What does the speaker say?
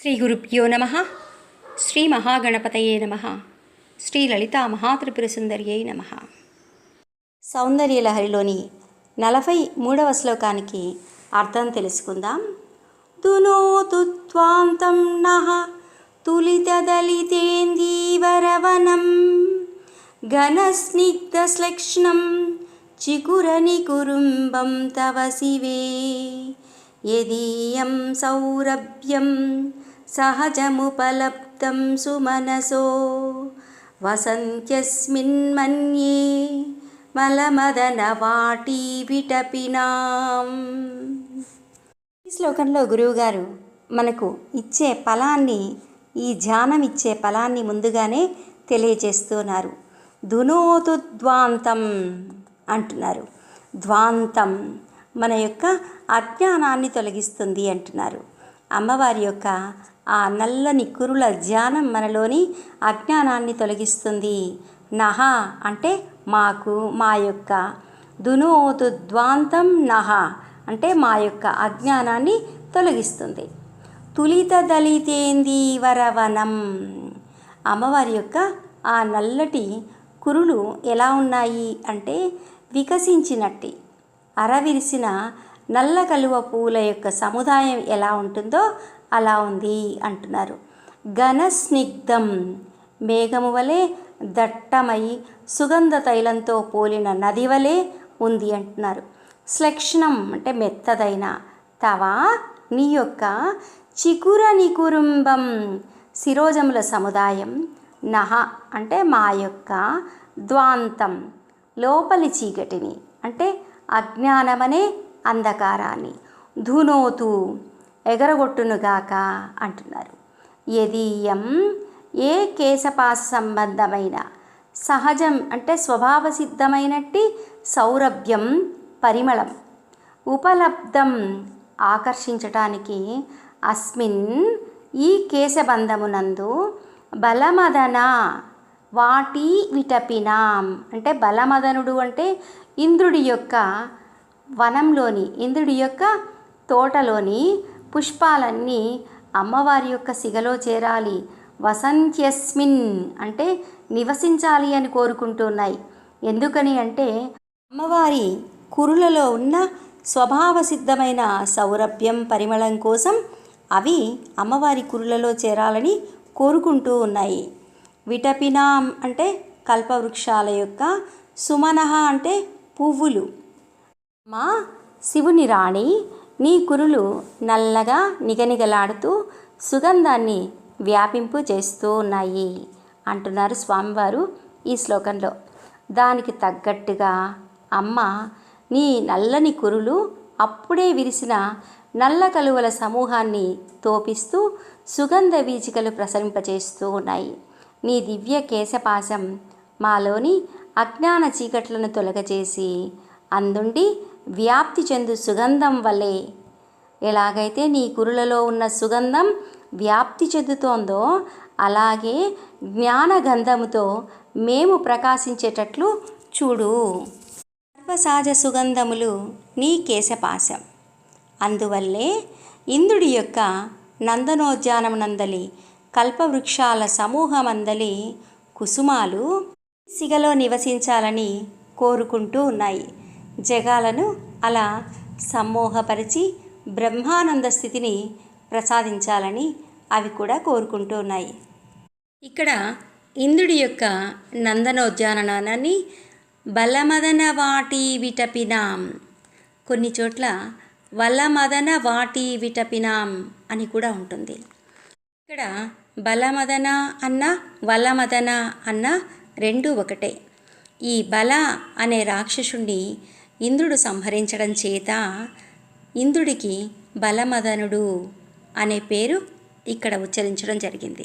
శ్రీ గురుభ్యో నమ. శ్రీ మహాగణపతయే నమ. శ్రీ లలితా మహాత్రిపుర సుందర్యై నమ. సౌందర్యలహరిలోని నలభై మూడవ శ్లోకానికి అర్థం తెలుసుకుందాం. దునోతు త్వాంతం నః తులితదలితేందీవరవనం. ఘనస్నిగ్ధశ్లక్ష్ణం చికురనికురుంబం తవ శివే. యదీయం సౌరభ్యం సహజముపలబ్ధం సుమనసో. వసంత్యస్మిన్మన్యే మలమదనవాటీ విటపినాం. ఈ శ్లోకంలో గురువుగారు మనకు ఇచ్చే ఫలాన్ని ఈ ధ్యానం ఇచ్చే ఫలాన్ని ముందుగానే తెలియజేస్తున్నారు. దునోతు ద్వాంతం అంటున్నారు. ద్వాంతం మన యొక్క అజ్ఞానాన్ని తొలగిస్తుంది అంటున్నారు. అమ్మవారి యొక్క ఆ నల్లని కురుల ధ్యానం మనలోని అజ్ఞానాన్ని తొలగిస్తుంది. నహ అంటే మాకు మా యొక్క దునోతు ద్వాంతం నహ అంటే మా యొక్క అజ్ఞానాన్ని తొలగిస్తుంది. తులిత దళితేందీవరవనం అమ్మవారి యొక్క ఆ నల్లటి కురులు ఎలా ఉన్నాయి అంటే వికసించినట్టి. అరవిరిసిన నల్ల కలువ పూల యొక్క సముదాయం ఎలా ఉంటుందో అలా ఉంది అంటున్నారు. ఘన స్నిగ్ధం. మేఘము వలె దట్టమై సుగంధ తైలంతో పోలిన నది వలె ఉంది అంటున్నారు. శ్లక్షణం అంటే మెత్తదైన. తవ నీ యొక్క చికుర నికురుంబం శిరోజముల సముదాయం. నహ అంటే మా యొక్క ద్వాంతం. లోపలి చీకటిని అంటే అజ్ఞానమనే అంధకారాన్ని ధునోతు ఎగరగొట్టునుగాక అంటున్నారు. యదీయం ఏ కేశపాస సంబంధమైన సహజం అంటే స్వభావ సిద్ధమైనట్టి సౌరభ్యం పరిమళం ఉపలబ్ధం ఆకర్షించటానికి అస్మిన్ ఈ కేశబంధమునందు బలమదన వాటి విటపినాం అంటే బలమదనుడు అంటే ఇంద్రుడి యొక్క వనంలోని ఇంద్రుడి యొక్క తోటలోని పుష్పాలన్నీ అమ్మవారి యొక్క సిగలో చేరాలి. వసంత్యస్మిన్ అంటే నివసించాలి అని కోరుకుంటున్నాయి. ఎందుకని అంటే అమ్మవారి కురులలో ఉన్న స్వభావసిద్ధమైన సౌరభ్యం పరిమళం కోసం అవి అమ్మవారి కురులలో చేరాలని కోరుకుంటూ ఉన్నాయి. విటపినాం అంటే కల్పవృక్షాల యొక్క సుమనహ అంటే పువ్వులు. మా శివుని రాణి నీ కురులు నల్లగా నిగనిగలాడుతూ సుగంధాన్ని వ్యాపింపు చేస్తూ ఉన్నాయి అంటున్నారు స్వామివారు ఈ శ్లోకంలో. దానికి తగ్గట్టుగా అమ్మ నీ నల్లని కురులు అప్పుడే విరిసిన నల్ల కలువల సమూహాన్ని తోపిస్తూ సుగంధ వీచికలు ప్రసరింపచేస్తూ ఉన్నాయి. నీ దివ్య కేశపాశం మాలోని అజ్ఞాన చీకట్లను తొలగచేసి అందుండి వ్యాప్తి చెందు సుగంధం వలె. ఎలాగైతే నీ కురులలో ఉన్న సుగంధం వ్యాప్తి చెందుతోందో అలాగే జ్ఞానగంధముతో మేము ప్రకాశించేటట్లు చూడు. సర్వసహజ సుగంధములు నీ కేశపాశం. అందువల్లే ఇంద్రుడి యొక్క నందనోద్యానమునందలి కల్పవృక్షాల సమూహమందలి కుసుమాలు సిగలో నివసించాలని కోరుకుంటూ ఉన్నాయి. జగాలను అలా సమ్మోహపరిచి బ్రహ్మానంద స్థితిని ప్రసాదించాలని అవి కూడా కోరుకుంటున్నాయి ఇక్కడ ఇంద్రుడి యొక్క నందనోద్యాననాన్ని బలమదన వాటి విటపినాం కొన్ని చోట్ల వలమదన వాటి విటపినాం అని కూడా ఉంటుంది. ఇక్కడ బలమదన అన్న వలమదన అన్న రెండు ఒకటే. ఈ బల అనే రాక్షసుణ్ణి ఇంద్రుడు సంహరించడం చేత ఇంద్రుడికి బలమదనుడు అనే పేరు ఇక్కడ ఉచ్చరించడం జరిగింది.